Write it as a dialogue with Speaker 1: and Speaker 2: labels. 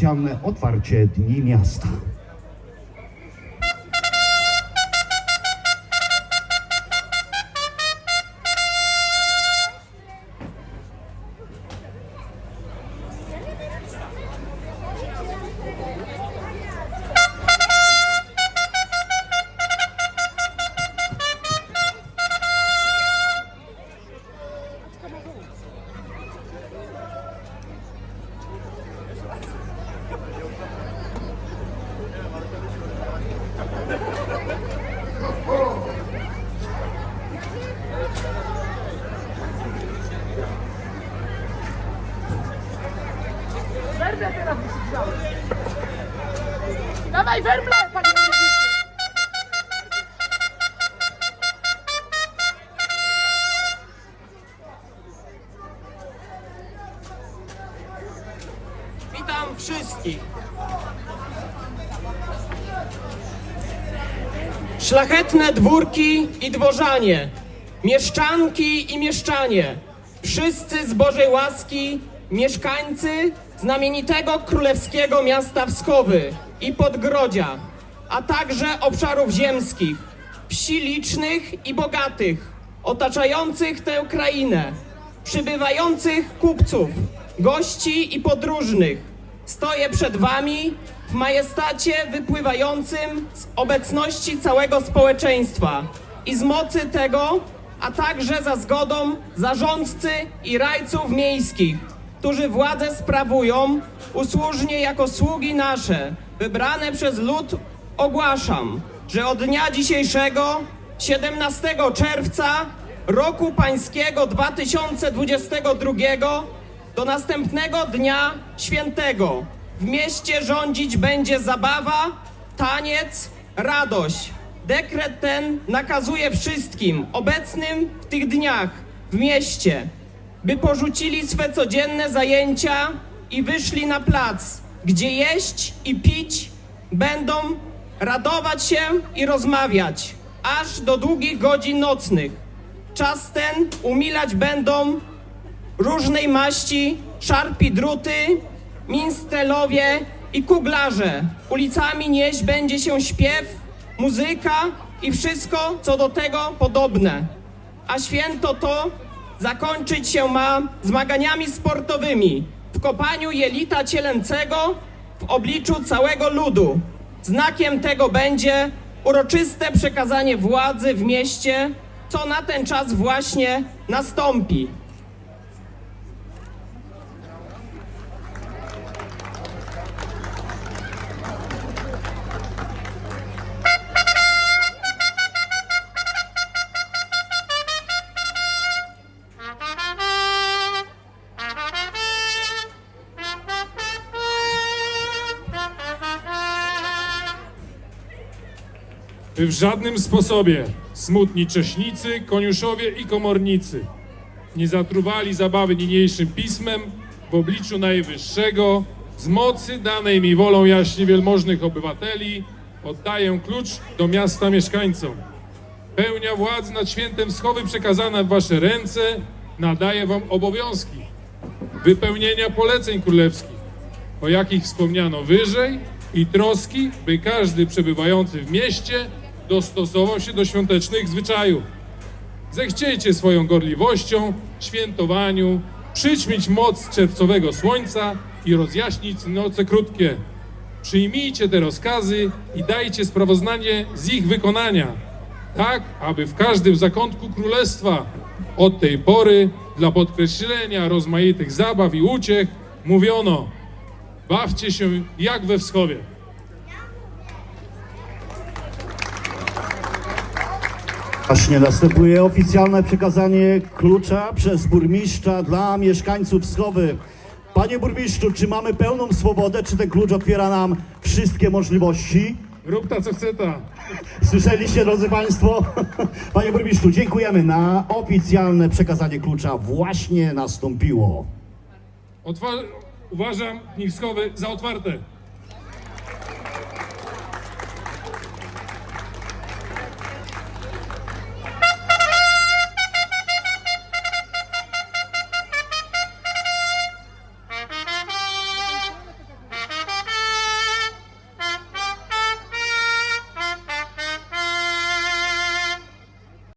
Speaker 1: oficjalne otwarcie Dni Miasta.
Speaker 2: Dawaj werble.
Speaker 3: Witam wszystkich. Szlachetne dwórki i dworzanie, mieszczanki i mieszczanie, wszyscy z Bożej łaski, mieszkańcy znamienitego królewskiego miasta Wskowy i Podgrodzia, a także obszarów ziemskich, wsi licznych i bogatych, otaczających tę krainę, przybywających kupców, gości i podróżnych. Stoję przed wami w majestacie wypływającym z obecności całego społeczeństwa i z mocy tego, a także za zgodą zarządcy i rajców miejskich, którzy władzę sprawują usłużnie jako sługi nasze, wybrane przez lud, ogłaszam, że od dnia dzisiejszego, 17 czerwca roku pańskiego 2022 do następnego dnia świętego w mieście rządzić będzie zabawa, taniec, radość. Dekret ten nakazuje wszystkim obecnym w tych dniach w mieście, by porzucili swe codzienne zajęcia i wyszli na plac, gdzie jeść i pić będą, radować się i rozmawiać, aż do długich godzin nocnych. Czas ten umilać będą różnej maści, szarpi druty, minstrelowie i kuglarze. Ulicami nieść będzie się śpiew, muzyka i wszystko, co do tego podobne. A święto to zakończyć się ma zmaganiami sportowymi w kopaniu jelita cielęcego w obliczu całego ludu. Znakiem tego będzie uroczyste przekazanie władzy w mieście, co na ten czas właśnie nastąpi.
Speaker 4: W żadnym sposobie. Smutni cześnicy, koniuszowie i komornicy. Nie zatruwali zabawy niniejszym pismem w obliczu Najwyższego, z mocy danej mi wolą jaśnie wielmożnych obywateli, oddaję klucz do miasta mieszkańcom. Pełnia władzy nad świętem schowy przekazana w wasze ręce. Nadaje wam obowiązki wypełnienia poleceń królewskich, o jakich wspomniano wyżej, i troski, by każdy przebywający w mieście dostosował się do świątecznych zwyczajów. Zechciejcie swoją gorliwością, świętowaniu, przyćmić moc czerwcowego słońca i rozjaśnić noce krótkie. Przyjmijcie te rozkazy i dajcie sprawozdanie z ich wykonania, tak aby w każdym zakątku królestwa od tej pory dla podkreślenia rozmaitych zabaw i uciech mówiono bawcie się jak we wschowie.
Speaker 1: Właśnie następuje oficjalne przekazanie klucza przez burmistrza dla mieszkańców Schowy. Panie burmistrzu, czy mamy pełną swobodę, czy ten klucz otwiera nam wszystkie możliwości?
Speaker 4: Rób ta co chce ta.
Speaker 1: Słyszeliście, drodzy Państwo? Panie burmistrzu, dziękujemy. Na oficjalne przekazanie klucza właśnie nastąpiło.
Speaker 4: Otwa- uważam dni wschowy za otwarte.